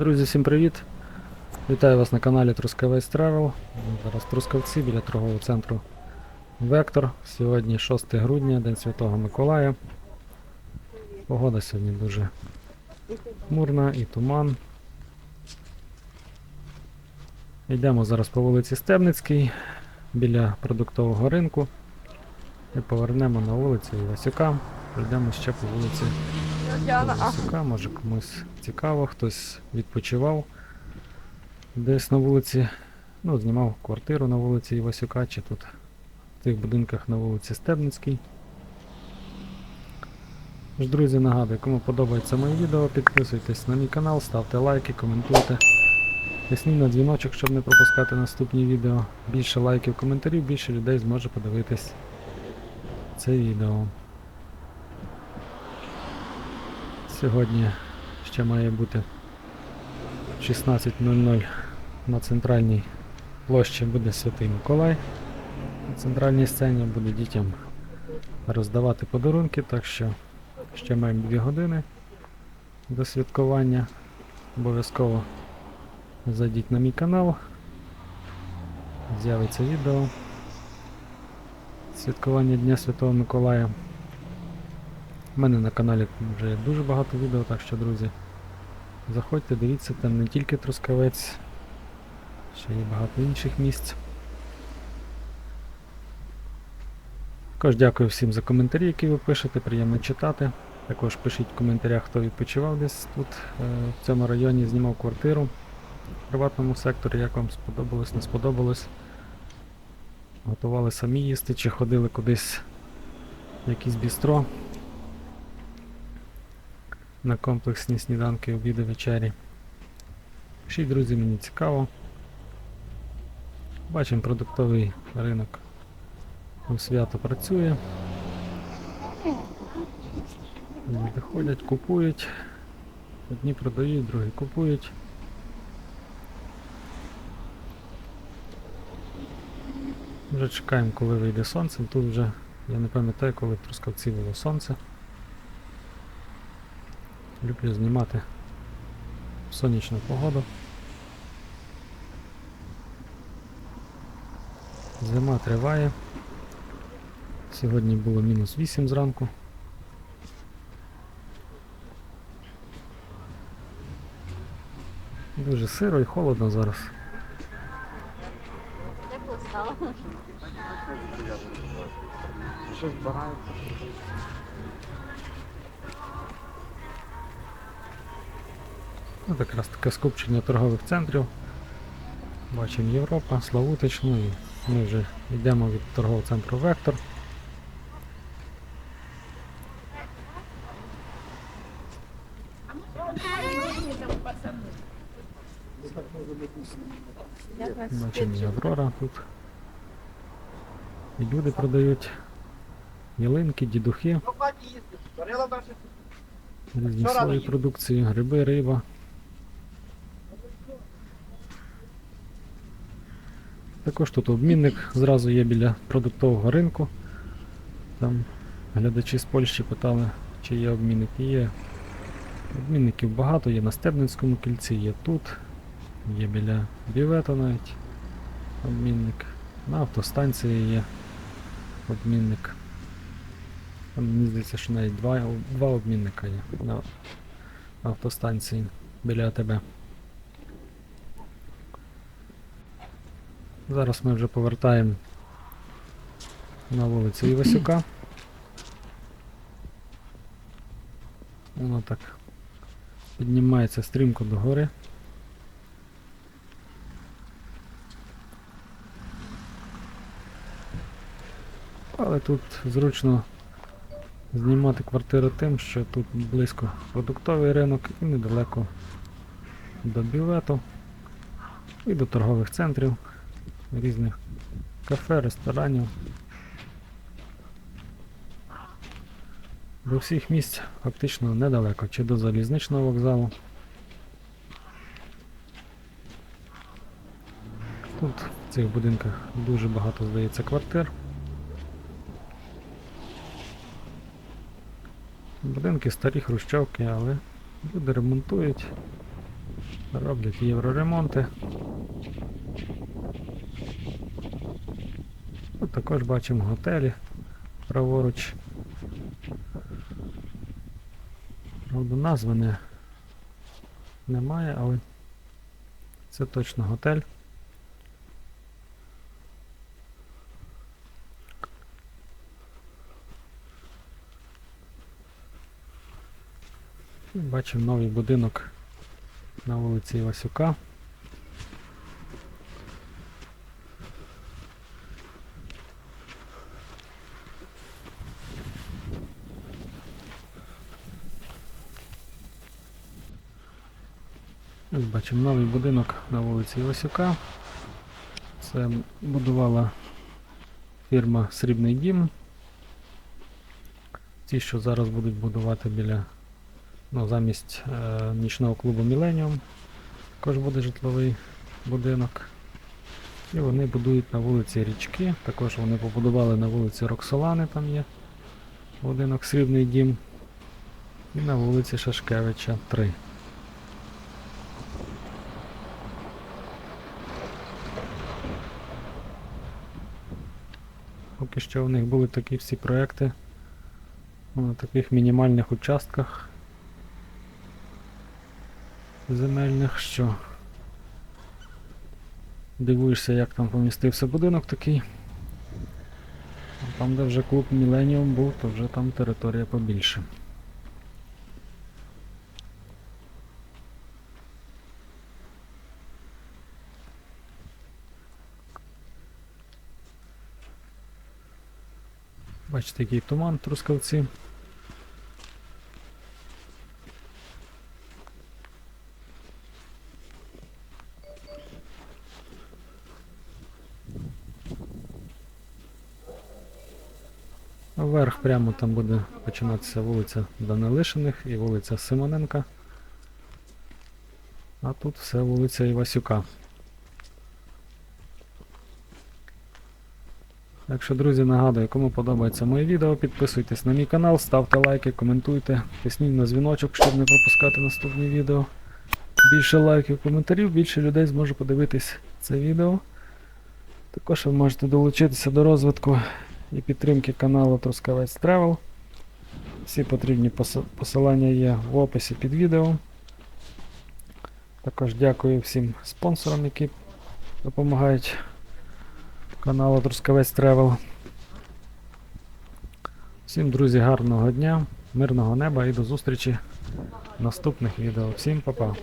Друзі, всім привіт! Вітаю вас на каналі Трускавець Travel. Зараз Трускавці біля торгового центру Вектор. Сьогодні 6 грудня, День Святого Миколая. Погода сьогодні дуже хмурна і туман. Йдемо зараз по вулиці Стебницькій біля продуктового ринку. І повернемо на вулицю Івасюка. Пройдемо ще по вулиці Діана, а Івасюка. Може комусь цікаво, хтось відпочивав десь на вулиці. Ну, знімав квартиру на вулиці Івасюка, чи тут в тих будинках на вулиці Стебницькій. Тож, друзі, нагадую, кому подобається моє відео, підписуйтесь на мій канал, ставте лайки, коментуйте. Тисніть на дзвіночок, щоб не пропускати наступні відео. Більше лайків, коментарів, більше людей зможе подивитись це відео. Сьогодні ще має бути 16.00 на центральній площі буде Святий Миколай. На центральній сцені буде дітям роздавати подарунки, так що ще маємо 2 години до святкування. Обов'язково зайдіть на мій канал. З'явиться відео. Святкування Дня Святого Миколая. У мене на каналі вже дуже багато відео, так що, друзі, заходьте, дивіться, там не тільки Трускавець, ще є багато інших місць. Також дякую всім за коментарі, які ви пишете, приємно читати. Також пишіть в коментарях, хто відпочивав десь тут, е, в цьому районі, знімав квартиру в приватному секторі, як вам сподобалось, не сподобалось. Готували самі їсти чи ходили кудись в якісь бістро на комплексні сніданки, обіди, вечері. Пишіть, друзі, мені цікаво. Бачимо, продуктовий ринок у свято працює. Люди ходять, купують. Одні продають, другі купують. Вже чекаємо, коли вийде сонце. Тут вже, я не пам'ятаю, коли в Трускавці було сонце. Люблю знімати сонячну погоду. Зима триває. Сьогодні було мінус 8 зранку. Дуже сиро і холодно зараз. тепло стало. Щось збирається. Ну, якраз таке скупчення торгових центрів. Бачимо Європа, Славутич, ну і ми вже йдемо від торгового центру Вектор. Бачимо і Аврора тут. І люди продають ялинки, дідухи, різні свої продукції, гриби, риба. Також тут обмінник зразу є біля продуктового ринку. Там глядачі з Польщі питали, чи є обмінник. І Є. Обмінників багато, є на Стебницькому кільці, є тут, є біля Бівета навіть обмінник. На автостанції є обмінник. Там, мені здається, що навіть два, два обмінника є на автостанції біля АТБ. Зараз ми вже повертаємо на вулицю Івасюка. Воно так піднімається стрімко до гори. Але тут зручно знімати квартиру тим, що тут близько продуктовий ринок і недалеко до бювету і до торгових центрів, різних кафе, ресторанів. До всіх місць фактично недалеко, чи до залізничного вокзалу. Тут в цих будинках дуже багато здається квартир. Будинки старі хрущовки, але люди ремонтують. Роблять євроремонти. Тут також бачимо готелі праворуч. Правда, назви не, немає, але це точно готель. Бачимо новий будинок на вулиці Івасюка. Ось бачимо новий будинок на вулиці Івасюка. Це будувала фірма Срібний Дім. Ті, що зараз будуть будувати біля ну, замість е, нічного клубу Міленіум. Також буде житловий будинок. І вони будують на вулиці Річки. Також вони побудували на вулиці Роксолани, там є будинок Срібний дім. І на вулиці Шашкевича 3. Поки що у них були такі всі проекти на таких мінімальних участках земельних, що дивуєшся, як там помістився будинок такий. А там, де вже клуб Міленіум був, то вже там територія побільше. Бачите, який туман трускавці. Вверх прямо там буде починатися вулиця Данилишиних і вулиця Симоненка. А тут все вулиця Івасюка. Так що, друзі, нагадую, кому подобається моє відео, підписуйтесь на мій канал, ставте лайки, коментуйте, тисніть на дзвіночок, щоб не пропускати наступні відео. Більше лайків, коментарів, більше людей зможе подивитись це відео. Також ви можете долучитися до розвитку і підтримки каналу Трускавець Travel. Всі потрібні посилання є в описі під відео. Також дякую всім спонсорам, які допомагають каналу Трускавець Тревел. Всім, друзі, гарного дня, мирного неба і до зустрічі в наступних відео. Всім па-па.